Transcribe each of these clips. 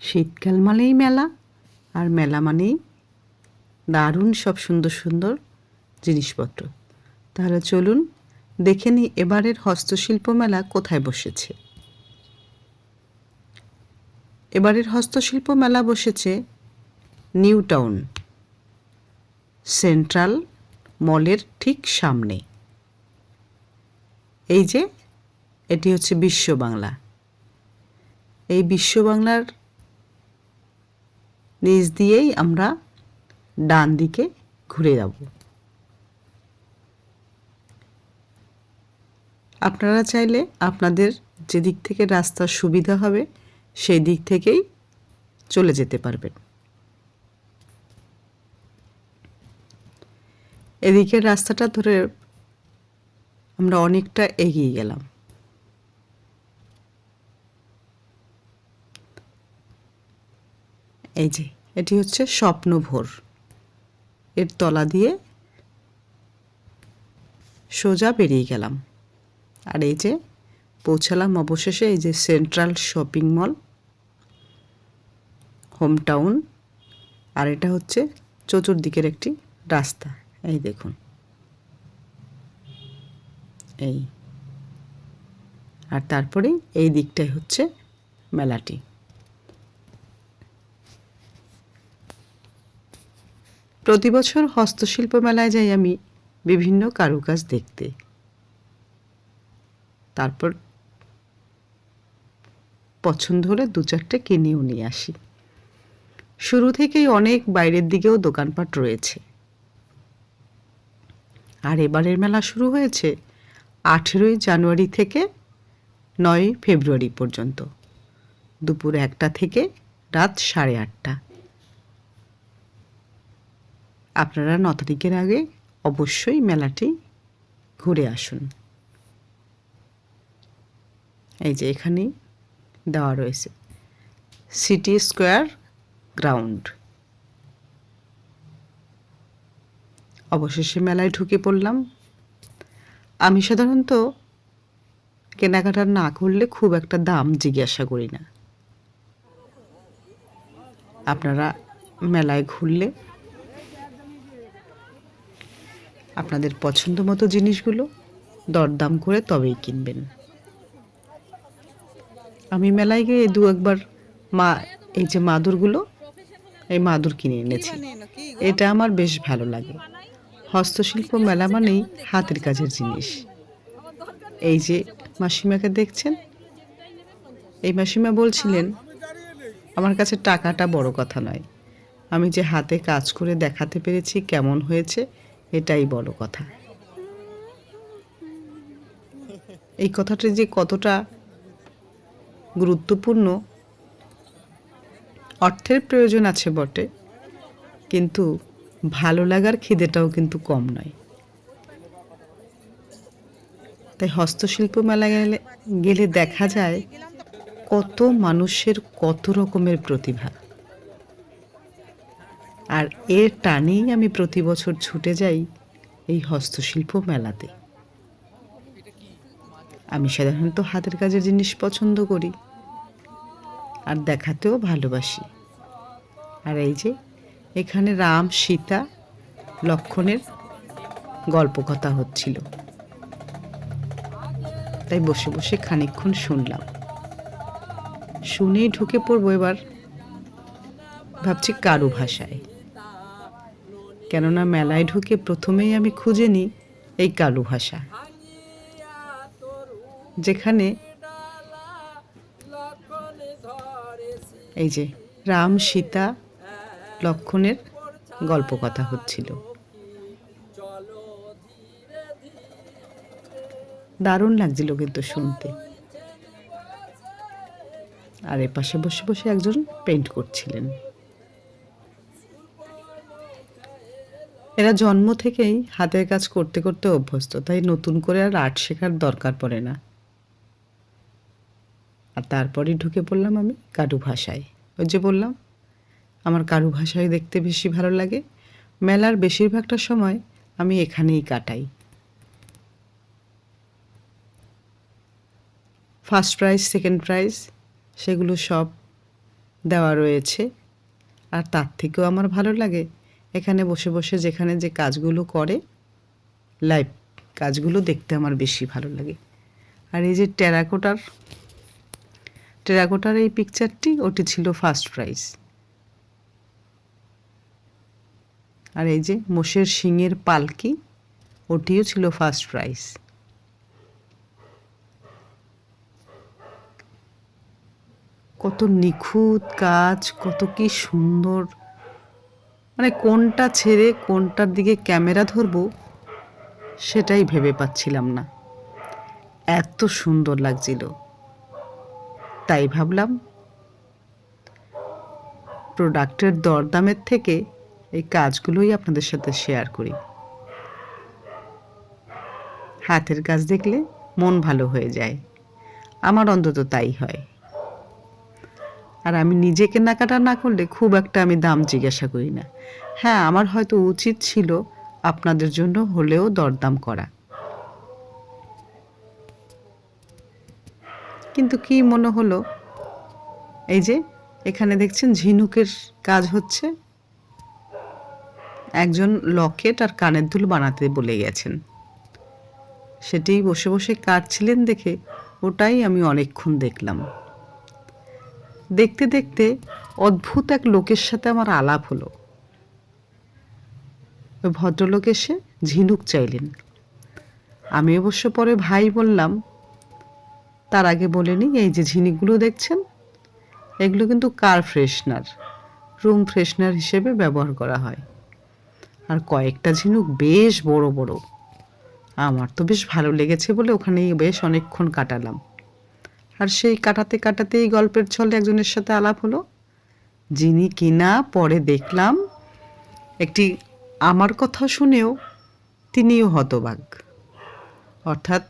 শীতকাল মানেই মেলা, আর মেলা মানেই দারুণ সব সুন্দর সুন্দর জিনিসপত্র। তাহলে চলুন দেখে নিই এবারের হস্তশিল্প মেলা কোথায় বসেছে। এবারের হস্তশিল্প মেলা বসেছে নিউ টাউন, সেন্ট্রাল মলের ঠিক সামনে। এই যে, এটি হচ্ছে বিশ্ব বাংলা। এই বিশ্ব বাংলার নিচ দিয়েই আমরা ডান দিকে ঘুরে যাব। আপনারা চাইলে আপনাদের যে দিক থেকে রাস্তার সুবিধা হবে সেই দিক থেকেই চলে যেতে পারবেন। এদিকের রাস্তাটা ধরে আমরা অনেকটা এগিয়ে গেলাম। এই যে, এটি হচ্ছে স্বপ্নভোর। এর তলা দিয়ে সোজা বেরিয়ে গেলাম। আর এই যে পৌঁছালাম অবশেষে এই যে central shopping mall, home town, আর এটা হচ্ছে চতুর্দিকের একটি রাস্তা। এই দেখুন। এই। আর তারপরেই এই দিকটাই হচ্ছে মেলাটি। প্রতি বছর হস্তশিল্প মেলায় যাই আমি বিভিন্ন কারুকাজ দেখতে। তারপর পছন্দ হলে দু চারটে কিনেও নিয়ে আসি। শুরু থেকেই অনেক বাইরের দিকেও দোকানপাট রয়েছে। আর এবারের মেলা শুরু হয়েছে আঠেরোই জানুয়ারি থেকে নয় ফেব্রুয়ারি পর্যন্ত। দুপুর একটা থেকে রাত সাড়ে আটটা। আপনারা ন তারিখের আগে অবশ্যই মেলাটি ঘুরে আসুন। এই যে এখানেই দেওয়া রয়েছে। City square ground. অবশেষে মেলায় ঢুকে পড়লাম। আমি সাধারণত কেনাকাটা না করলে খুব একটা দাম জিজ্ঞাসা করি না। আপনারা মেলায় ঘুরলে আপনাদের পছন্দ মতো জিনিসগুলো দরদাম করে তবেই কিনবেন। আমি মেলায় গিয়ে দু একবার মা এই যে মাদুরগুলো এই মাদুর কিনে এনেছি। এটা আমার বেশ ভালো লাগে। হস্তশিল্প মেলা মানেই হাতের কাজের জিনিস। এই যে মাসিমাকে দেখছেন? এই মাসিমা বলছিলেন আমার কাছে টাকাটা বড় কথা নয়। আমি যে হাতে কাজ করে দেখাতে পেরেছি কেমন হয়েছে এটাই বড় কথা। এই কথাটা যে কতটা গুরুত্বপূর্ণ, অর্থের প্রয়োজন আছে বটে, কিন্তু ভালো লাগার খিদেটাও কিন্তু কম নয়। তাই হস্তশিল্প মেলা গেলে গেলে দেখা যায় কত মানুষের কত রকমের প্রতিভা। আর এর টানেই আমি প্রতি বছর ছুটে যাই এই হস্তশিল্প মেলাতে। আমি সাধারণত হাতের কাজের জিনিস পছন্দ করি আর দেখাতেও ভালোবাসি। আর এই যে, এখানে রাম, সীতা, লক্ষণের গল্প কথা হচ্ছিল। তাই বসে বসে খানিকক্ষণ শুনলাম। শুনেই ঢুকে পড়ব এবার। ভাবছি কারু ভাষায়। কেননা মেলায় ঢুকে প্রথমেই আমি খুঁজে নিই এই কালু ভাষা। যেখানে এই যে রাম সীতা লক্ষণের গল্প কথা হচ্ছিল। দারুণ লাগছিল কিন্তু শুনতে। আর এ পাশে বসে বসে একজন পেন্ট করছিলেন। এরা জন্ম থেকেই হাতের কাজ করতে করতে অভ্যস্ত, তাই নতুন করে আর আর্ট শেখার দরকার পড়ে না। আর তারপরেই ঢুকে পড়লাম আমি কারু ভাষায়। ওই যে বললাম, আমার কারু ভাষায় দেখতে বেশি ভালো লাগে। মেলার বেশিরভাগটা সময় আমি এখানেই কাটাই। ফার্স্ট প্রাইজ, সেকেন্ড প্রাইজ, সেগুলো সব দেওয়া রয়েছে। আর তার থেকেও আমার ভালো লাগে এখানে বসে বসে যেখানে যে কাজগুলো করে লাইভ কাজগুলো দেখতে আমার বেশি ভালো লাগে। আর এই যে টেরাকোটার টেরাকোটার এই পিকচারটি ওটি ছিল ফার্স্ট প্রাইজ আর এই যে মোষের শিঙের পালকি, ওটিও ছিল ফার্স্ট প্রাইজ কত নিখুঁত কাজ, কত কি সুন্দর মানে কোনটা ছেড়ে কোনটার দিকে ক্যামেরা ধরবো, সেটাই ভেবে পাচ্ছিলাম না। এত সুন্দর লাগছিল। তাই ভাবলাম, প্রোডাক্টের দরদামের থেকে এই কাজগুলোই আপনাদের সাথে শেয়ার করি। হাতের কাজ দেখলে মন ভালো হয়ে যায়। আমার অন্তত তাই হয়। আর আমি নিজে কেনাকাটা না করলে খুব একটা আমি দাম জিজ্ঞাসা করি না। হ্যাঁ আমার হয়তো উচিত ছিল আপনাদের জন্য হলেও দরদাম করা। কিন্তু কি মনে হলো? এই যে, এখানে দেখছেন ঝিনুকের কাজ হচ্ছে। একজন লকেট আর কানের দুল বানাতে বলে গেছেন। সেটি বসে বসে কাটছিলেন দেখে ওটাই আমি অনেকক্ষণ দেখলাম। দেখতে দেখতে অদ্ভুত এক লোকের সাথে আমার আলাপ হলো। ওই ভদ্রলোক এসে ঝিনুক চাইলেন। আমি অবশ্য পরে ভাই বললাম, তার আগে বলেনি এই যে ঝিনুকগুলো দেখছেন, এগুলো কিন্তু কার ফ্রেশনার? রুম ফ্রেশনার হিসেবে ব্যবহার করা হয়। আর কয়েকটা ঝিনুক বেশ বড় বড়। আমার তো বেশ ভালো লেগেছে বলে ওখানেই বেশ অনেকক্ষণ কাটালাম। আর সেই কাটাতে কাটাতেই গল্পের ছলে একজনের সাথে আলাপ হলো, যিনি কিনা পরে দেখলাম একটি আমার কথা শুনেও তিনিও হতবাক। অর্থাৎ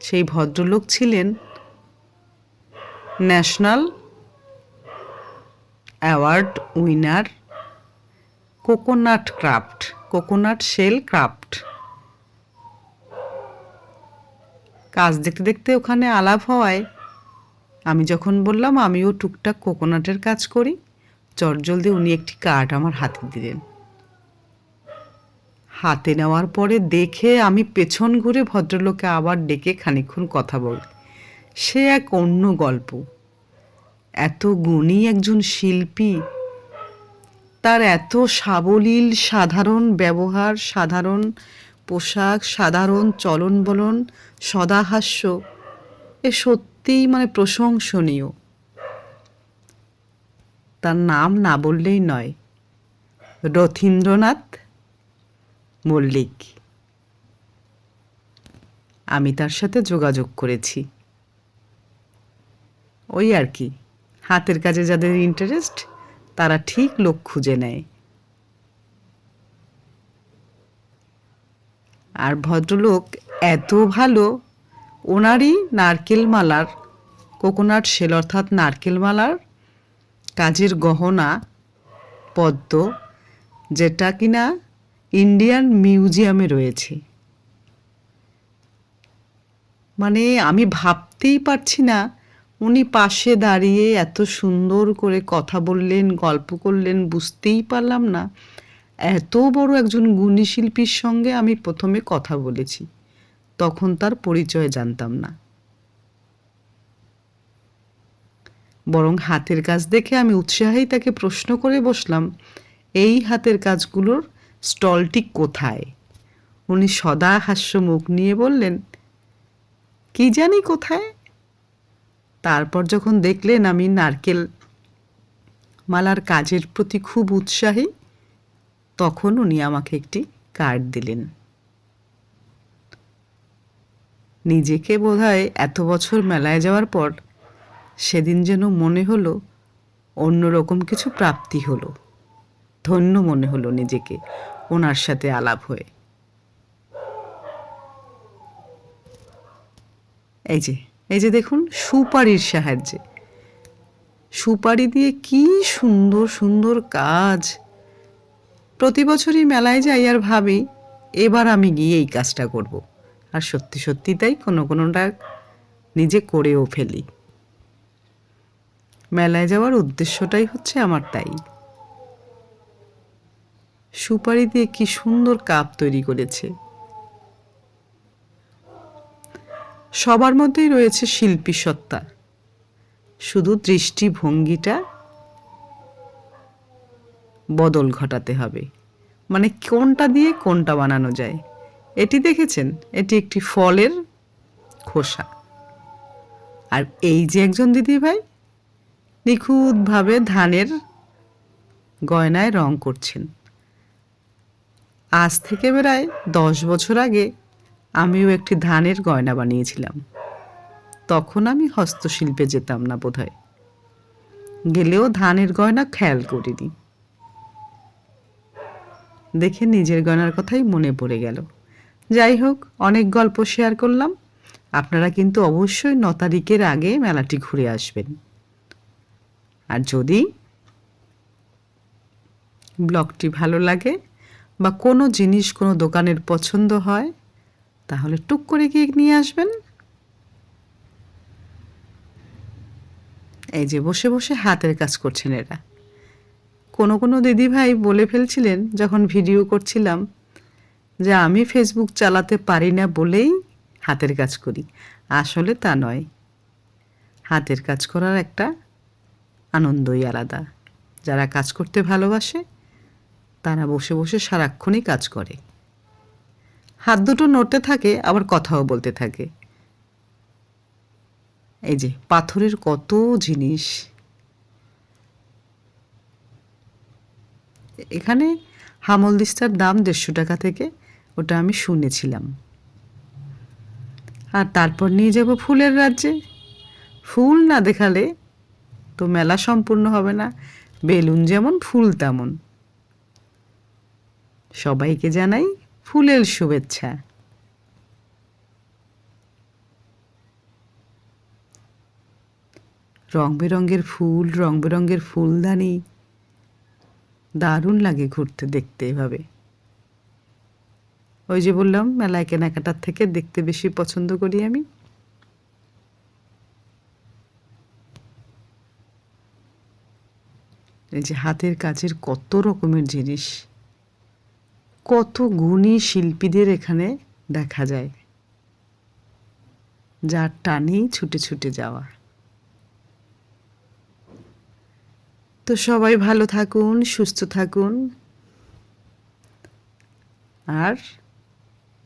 সেই ভদ্রলোক ছিলেন national award winner coconut craft, coconut shell craft. কাজ দেখতে দেখতে ওখানে আলাপ হওয়ায় আমি যখন বললাম, আমিও টুকটাক কোকোনাটের কাজ করি। চটজলদি উনি একটি কাঠ আমার হাতে দিলেন। হাতে নেওয়ার পরে দেখে আমি পেছন ঘুরে ভদ্রলোকে আবার ডেকে খানিক্ষণ কথা বল। সে এক অন্য গল্প। এত গুণী একজন শিল্পী। তার এত সাবলীল, সাধারণ ব্যবহার, সাধারণ পোশাক, সাধারণ চলন বলন সদাহাস্য, এ সত্যিই মানে প্রশংসনীয়। তার নাম না বললেই নয়, রথীন্দ্রনাথ মল্লিক। আমি তার সাথে যোগাযোগ করেছি। ওই আর কি, হাতের কাজে যাদের ইন্টারেস্ট তারা ঠিক লোক খুঁজে নেয়। আর ভদ্রলোক এত ভালো, ওনারই নারকেল মালার কোকোনাট শেল অর্থাৎ নারকেল মালার কাজের গহনা, পদ্ম, যেটা কিনা ইন্ডিয়ান মিউজিয়ামে রয়েছে। মানে আমি ভাবতেই পারছি না, উনি পাশে দাঁড়িয়ে এত সুন্দর করে কথা বললেন, গল্প করলেন, বুঝতেই পারলাম না। এত বড় একজন গুণী শিল্পীর সঙ্গে আমি প্রথমে কথা বলেছি। তখন তার পরিচয় জানতাম না। বরং হাতের কাজ দেখে আমি উৎসাহেই তাকে প্রশ্ন করে বসলাম, এই হাতের কাজগুলোর স্টলটি কোথায়? উনি সদা হাস্য মুখ নিয়ে বললেন, কি জানি কোথায়? তারপর যখন দেখলেন আমি নারকেল মালার কাজের প্রতি খুব উৎসাহী তখন উনি আমাকে একটি কার্ড দিলেন। নিজেকে বোধহয় এত বছর মেলায় যাওয়ার পর সেদিন যেন মনে হলো অন্যরকম কিছু প্রাপ্তি হলো। ধন্য মনে হলো নিজেকে ওনার সাথে আলাপ হয়ে। এই যে এই যে দেখুন সুপারির সাহায্যে। সুপারি দিয়ে কি সুন্দর সুন্দর কাজ প্রতি বছরই মেলায় যাই আর ভাবি, এবার আমি গিয়ে এই কাজটা করব। আর সত্যি সত্যি তাই কোনো কোনোটা নিজে করেও ফেলি। মেলায় যাওয়ার উদ্দেশ্যটাই হচ্ছে আমার তাই। সুপারি দিয়ে কি সুন্দর কাপ তৈরি করেছে। সবার মধ্যেই রয়েছে শিল্পী সত্তা। শুধু দৃষ্টিভঙ্গিটা বদল ঘটাতে হবে। মানে কোনটা দিয়ে কোনটা বানানো যায়। এটি দেখেছেন? এটি একটি ফলের খোসা। আর এই যে একজন দিদি ভাই, নিখুঁতভাবে ধানের গয়নায় রং করছেন। আজ থেকে প্রায় দশ বছর আগে আমিও একটি ধানের গয়না বানিয়েছিলাম। তখন আমি হস্তশিল্পে যেতাম না বোধহয়। গেলেও ধানের গয়না খেয়াল করিনি। দেখে নিজের গয়নার কথাই মনে পড়ে গেল। যাই হোক, অনেক গল্প শেয়ার করলাম। আপনারা কিন্তু অবশ্যই ন তারিখের আগে মেলাটি ঘুরে আসবেন। আর যদি ব্লগটি ভালো লাগে বা কোনো জিনিস কোনো দোকানের পছন্দ হয়, তাহলে টুক করে গিয়ে নিয়ে আসবেন। এই যে বসে বসে হাতের কাজ করছেন এরা। কোনো কোনো দিদিভাই বলে ফেলছিলেন যখন ভিডিও করছিলাম যে আমি ফেসবুক চালাতে পারি না বলেই হাতের কাজ করি। আসলে তা নয়। হাতের কাজ করার একটা আনন্দই আলাদা। যারা কাজ করতে ভালোবাসে, তারা বসে বসে সারাক্ষণই কাজ করে। হাত দুটো নড়তে থাকে, আবার কথাও বলতে থাকে। এই যে, পাথরের কত জিনিস। এখানে হামল দিস্তার দাম দেড়শো টাকা থেকে ওটা আমি শুনেছিলাম। আর তারপর নিয়ে যাব ফুলের রাজ্যে। ফুল না দেখালে তো মেলা সম্পূর্ণ হবে না, বেলুন যেমন, ফুল তেমন। সবাইকে জানাই ফুলের শুভেচ্ছা। রং বেরঙের ফুল, রং বেরঙের ফুলদানি দারুণ লাগে ঘুরতে দেখতে এভাবে। ওই যে বললাম, মেলায় কেনাকাটার থেকে দেখতে বেশি পছন্দ করি আমি। এই যে হাতের কাজের কত রকমের জিনিস। কত গুণী শিল্পীদের এখানে দেখা যায়। যার টানেই ছুটে ছুটে যাওয়া। তো সবাই ভালো থাকুন, সুস্থ থাকুন। আর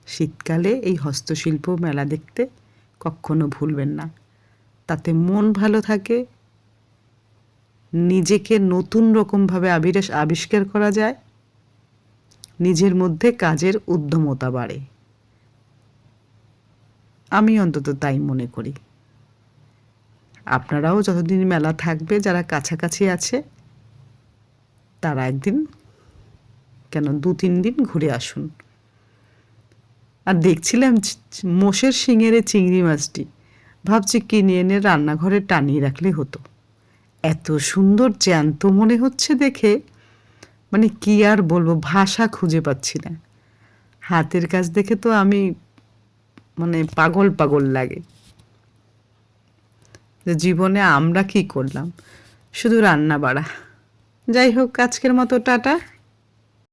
শীতকালে এই হস্তশিল্প মেলা দেখতে কখনো ভুলবেন না। তাতে মন ভালো থাকে, নিজেকে নতুন রকমভাবে আবিরাস আবিষ্কার করা যায়, নিজের মধ্যে কাজের উদ্যমতা বাড়ে। আমি অন্তত তাই মনে করি। আপনারাও যতদিন মেলা থাকবে, যারা কাছাকাছি আছে, তারা একদিন কেন দু তিন দিন ঘুরে আসুন। আর দেখছিলাম মোষের শিঙের চিংড়ি মাছটি। ভাবছি কিনে এনে রান্নাঘরে টানিয়ে রাখলে হতো। এত সুন্দর জ্যান্ত মনে হচ্ছে দেখে। মানে কি আর বলব, ভাষা খুঁজে পাচ্ছি না। হাতের কাজ দেখে তো আমি মানে পাগল পাগল লাগে। যে জীবনে আমরা কি করলাম? শুধু রান্না বাড়া। যাই হোক আজকের মতো টাটা।